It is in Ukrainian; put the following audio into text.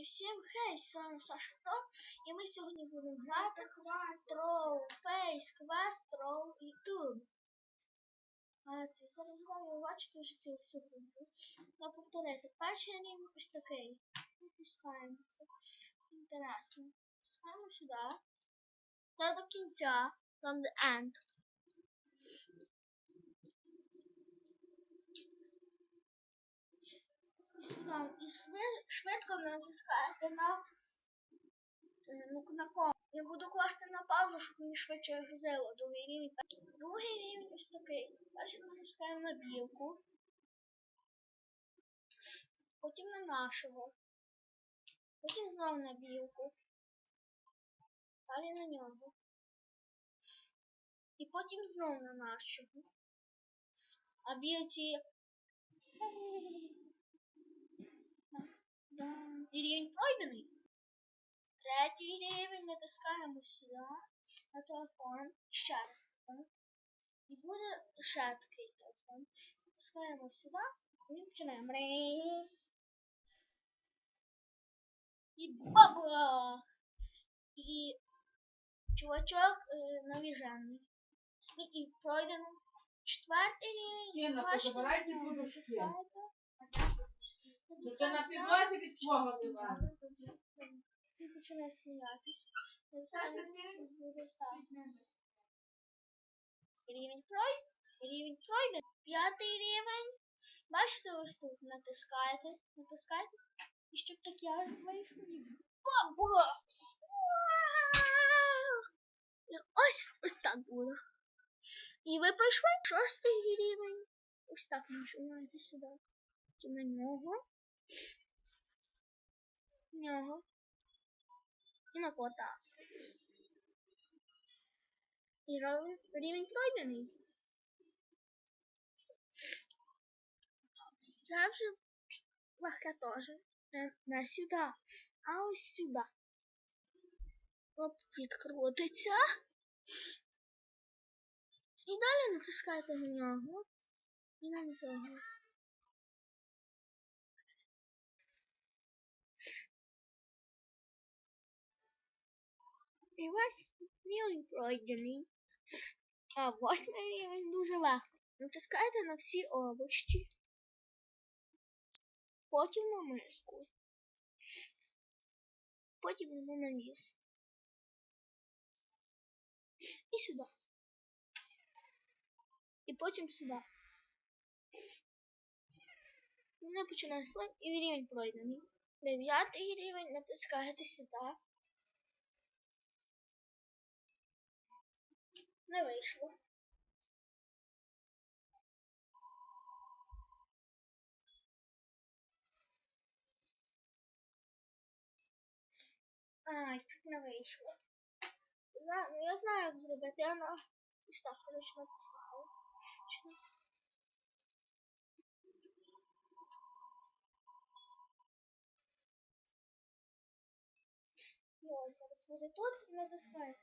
І всім хей, з вами Саша Про, і ми сьогодні будемо грати Troll Face Quest Troll YouTube. А це зараз ви бачите вже цю всю гру. Я повторити. Перший рівень ось такий. Пускаємо це. Інтересно. Пускаємо сюди. Та до кінця, там де end. І. І швидко натискаєте на на ком. Я буду класти на паузу, щоб мені швидше грузило. Другий рівень. Другий рівень ось такий. Перший натискаємо на білку. Потім на нашого. Потім знову на білку. Далі на нього. І потім знову на нашого. А білці. Рівень пройдений. Третій рівень натискаємо сюди на телефон. Ще раз. І буде ще такий телефон. Натискаємо сюди і починаємо. І бабла! І чувачок е, навіжений. І, пройдено четвертий рівень. Інна, Бачите, позабирайте на нього подушки. натискаєте. Ну ти на підлозі від чого дивана? Він починає сміятись. Саша, так. Рівень пройд. Рівень пройде. П'ятий рівень. Бачите, ось тут натискаєте. Натискаєте. І щоб так я вийшов. Баба! Ось, ось так буде. І ви пройшли шостий рівень. Ось так нажимаєте сюди. На нього. Нього. І на кота. І рівень, пройдений. Це вже легке теж. Не, не сюди, а ось сюди. Оп, відкрутиться. І далі натискаєте на нього. І на цього. Ваш рівень пройдений. А восьмий рівень дуже легко. Натискаєте на всі овочі. Потім на миску. Потім йому на ніс. І сюди. І потім сюди. Вони починає слайм і рівень пройдений. Дев'ятий рівень натискаєте сюди. Не вийшло. Ай, чуть не вийшло. Знаю, ну я знаю, як зробити. Я на так, коротше, натискала. Що? І ось зараз буде тут і натискаєте.